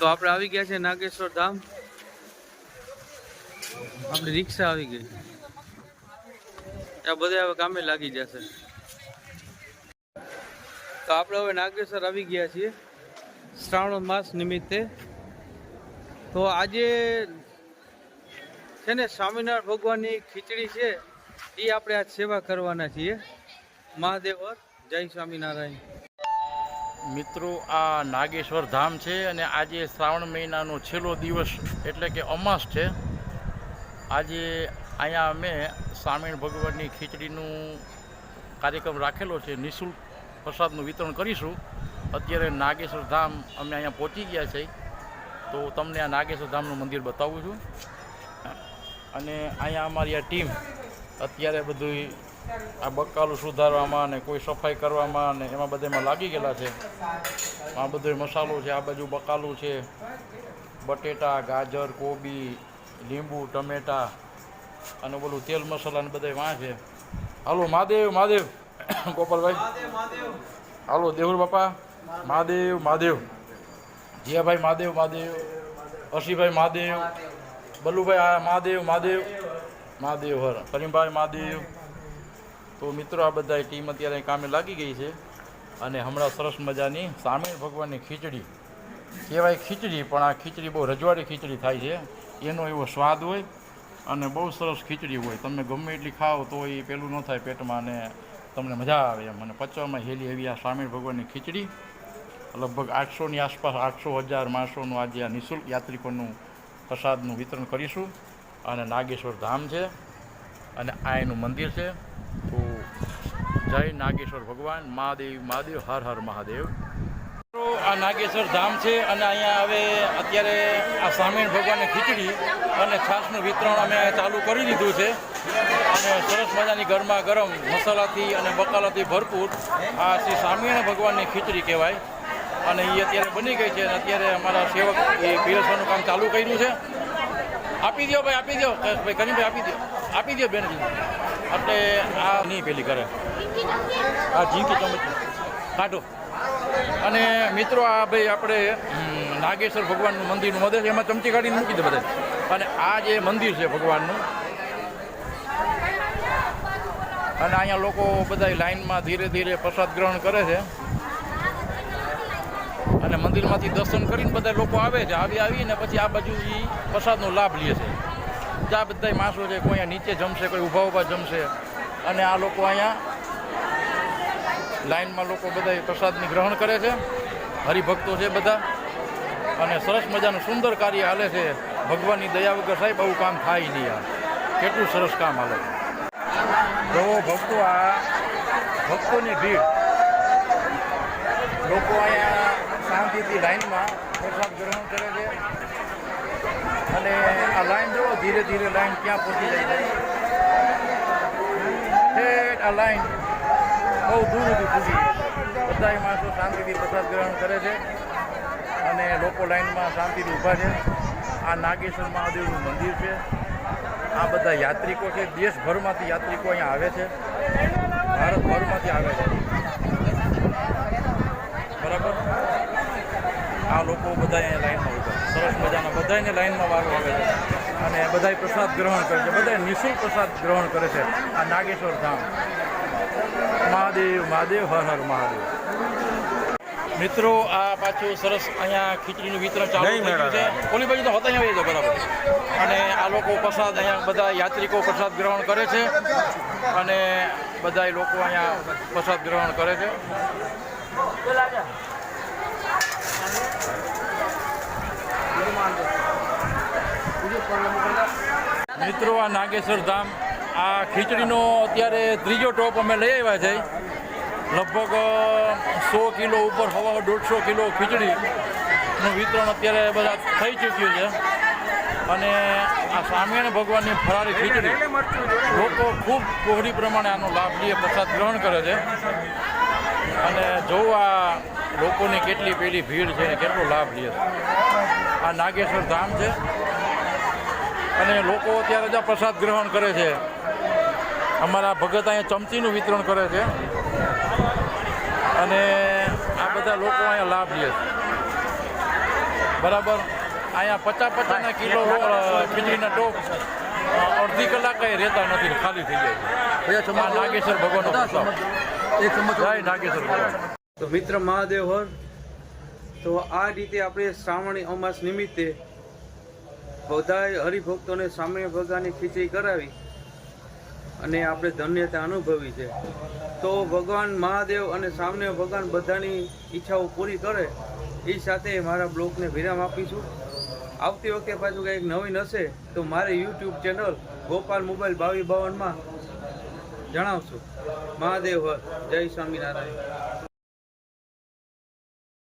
તો આપણે આવી ગયા છે નાગેશ્વર ધામ. આપણી રિક્ષા આવી ગઈ. આ બધા હવે કામે લાગી જશે. તો આપણે હવે નાગેશ્વર આવી ગયા છીએ શ્રાવણ માસ નિમિત્તે. તો આજે છે ને સ્વામિનારાયણ ભગવાનની ખીચડી છે, એ આપણે આજ સેવા કરવાના છીએ. મહાદેવ જય સ્વામિનારાયણ. મિત્રો, આ નાગેશ્વર ધામ છે અને આજે શ્રાવણ મહિનાનો છેલ્લો દિવસ એટલે કે અમાસ છે. આજે અહીંયા અમે સ્વામિનારાયણ ભગવાનની ખીચડીનું કાર્યક્રમ રાખેલો છે. નિઃશુલ્ક પ્રસાદનું વિતરણ કરીશું. અત્યારે નાગેશ્વર ધામ અમે અહીંયા પહોંચી ગયા છે તો તમને આ નાગેશ્વર ધામનું મંદિર બતાવું છું. અને અહીંયા અમારી આ ટીમ અત્યારે બધું આ બકાલું સુધારવામાં ને કોઈ સફાઈ કરવામાં ને એમાં બધેમાં લાગી ગયેલા છે. આ બધો મસાલો છે આ બાજુ બકાલું છે. બટેટા ગાજર કોબી લીંબુ ટમેટા અને બોલું તેલ મસાલા ને બધા વાં છે હાલો મહાદેવ મહાદેવ. ગોપાલભાઈ. હાલો દેવુર બાપા. મહાદેવ મહાદેવ. જીયાભાઈ મહાદેવ મહાદેવ. અશીભાઈ મહાદેવ. બલ્લુભાઈ આ મહાદેવ મહાદેવ. મહાદેવ હર. કરીમભાઈ મહાદેવ. તો મિત્રો, આ બધા ટીમ અત્યારે કામે લાગી ગઈ છે અને હમણાં સરસ મજાની સામે ભગવાનની ખીચડી. કહેવાય ખીચડી, પણ આ ખીચડી બહુ રજવાડી ખીચડી થાય છે. એનો એવો સ્વાદ હોય અને બહુ સરસ ખીચડી હોય. તમે ગમે એટલી ખાઓ તો એ પેલું ન થાય પેટમાં અને તમને મજા આવે એમ. અને પચવામાં હેલી એવી આ સામેલ ભગવાનની ખીચડી. લગભગ આઠસોની આસપાસ, આઠસો હજાર માણસોનું આજે આ નિઃશુલ્ક યાત્રિકોનું પ્રસાદનું વિતરણ કરીશું. અને નાગેશ્વર ધામ છે. અને આ એનું મંદિર છે. તો જય નાગેશ્વર ભગવાન, મહાદેવ મહાદેવ, હર હર મહાદેવ. આ નાગેશ્વર ધામ છે અને અહીંયા હવે અત્યારે આ સ્વામિનારાયણ ભગવાનની ખીચડી અને છાશનું વિતરણ અમે ચાલુ કરી દીધું છે. અને સરસ મજાની ગરમા ગરમ મસાલાથી અને બકાલાથી ભરપૂર આ શ્રી સ્વામિનારાયણ ભગવાનની ખીચડી કહેવાય. અને એ અત્યારે બની ગઈ છે અને અત્યારે અમારા સેવક એ પીરસવાનું કામ ચાલુ કર્યું છે. આપી દો ભાઈ આપી દો ભાઈ કરીમભાઈ આપી દો આપી દો બેન. આપણે આ નહીં પેલી કરે. આ જીંકી ચમચી કાઢો. અને મિત્રો આ ભાઈ આપણે નાગેશ્વર ભગવાનનું મંદિરનું મદદ છે એમાં ચમચી કાઢીને મૂકી દે બધા. અને આ જે મંદિર છે ભગવાનનું અને અહીંયા લોકો બધા લાઇનમાં ધીરે ધીરે પ્રસાદ ગ્રહણ કરે છે. અને મંદિરમાંથી દર્શન કરીને બધા લોકો આવે છે, આવી આવીને પછી આ બાજુ એ પ્રસાદનો લાભ લે છે. જ્યાં બધા માણસો છે, કોઈ નીચે જમશે, કોઈ ઊભા ઊભા જમશે. અને આ લોકો અહીંયા લાઈનમાં લોકો બધા પ્રસાદની ગ્રહણ કરે છે. હરિભક્તો છે બધા. અને સરસ મજાનું સુંદર કાર્ય હાલે છે. ભગવાનની દયા વગર સાહેબ આવું કામ થાય નહીં આ કેટલું સરસ કામ હાલે જો ભક્તો આ ભક્તોની ભીડ. લોકો અહીંયા શાંતિથી લાઈનમાં પ્રસાદ ગ્રહણ કરે છે. અને આ લાઈન જુઓ, ધીરે ધીરે લાઈન ક્યાં પહોંચી જાય છે. આ લાઈન બહુ દૂર સુધી પૂછી બધા માણસો શાંતિથી પ્રસાદ ગ્રહણ કરે છે અને લોકો લાઈનમાં શાંતિથી ઊભા છે. આ નાગેશ્વર મહાદેવનું મંદિર છે. આ બધા યાત્રિકો છે. દેશભરમાંથી યાત્રિકો અહીંયા આવે છે. ભારતભરમાંથી આવે છે. બરાબર? આ લોકો બધા અહીંયા લાઈનમાં ઊભા સરસ મજાના બધાને લાઈનમાં વારો આવે છે. અને બધાય પ્રસાદ ગ્રહણ કરે છે. બધા નિઃશુલ્ક પ્રસાદ ગ્રહણ કરે છે. આ નાગેશ્વર ધામ. મહાદેવ મહાદેવ હર હર મહાદેવ. મિત્રો આ પાછું સરસ અહીંયા ખીચડીનું વિતરણ ચાલુ થઈ ગયું છે. ઓલી બાજુ તો હતા અહીંયા બરાબર. અને આ લોકો પ્રસાદ અહીંયા બધા યાત્રિકો પ્રસાદ ગ્રહણ કરે છે. અને બધા લોકો અહીંયા પ્રસાદ ગ્રહણ કરે છે. મિત્રો, આ નાગેશ્વર ધામ, આ ખીચડીનો અત્યારે ત્રીજો ટોપ અમે લઈ આવ્યા છે. લગભગ સો કિલો ઉપર, હવા દોઢસો કિલો ખીચડીનું વિતરણ અત્યારે બધા થઈ ચૂક્યું છે. અને આ સ્વામિનારાયણ ભગવાનની ફરારી ખીચડી, લોકો ખૂબ કોહરી પ્રમાણે આનો લાભ લે, પ્રસાદ ગ્રહણ કરે છે. અને જોવું આ લોકોની કેટલી પેલી ભીડ છે અને કેટલો લાભ લે છે. આ નાગેશ્વર ધામ છે. અને લોકો અત્યારે જ પ્રસાદ ગ્રહણ કરે છે. અમારા ભગત અહીંયા ચમચીનું વિતરણ કરે છે. અને આ બધા લોકો અહીંયા લાભ લે છે. બરાબર? અહીંયા પચાસ પચાસના કિલો ખીચડીના ટોપ અડધી અડધી કંઈ રહેતા નથી ખાલી થઈ જાય છે. નાગેશ્વર ભગવાનનો પ્રસાદ. એક નાગેશ્વર ભગવાન. તો મિત્ર મહાદેવ હર તો આ રીતે આપણે શ્રાવણી અમાસ નિમિત્તે બધાએ હરિભક્તોને સામે ભગવાનની ખીચડી કરાવી અને આપણે ધન્યતા અનુભવી છે. તો ભગવાન મહાદેવ અને સામને ભગવાન બધાની ઈચ્છાઓ પૂરી કરે એ સાથે મારા બ્લોગને વિરામ આપીશું. આવતી વખતે પાછું કંઈક નવીન હશે તો મારે યુટ્યુબ ચેનલ ગોપાલ મોબાઈલ બાવી બાવનમાં જણાવશું. મહાદેવ હર. જય સ્વામિનારાયણ.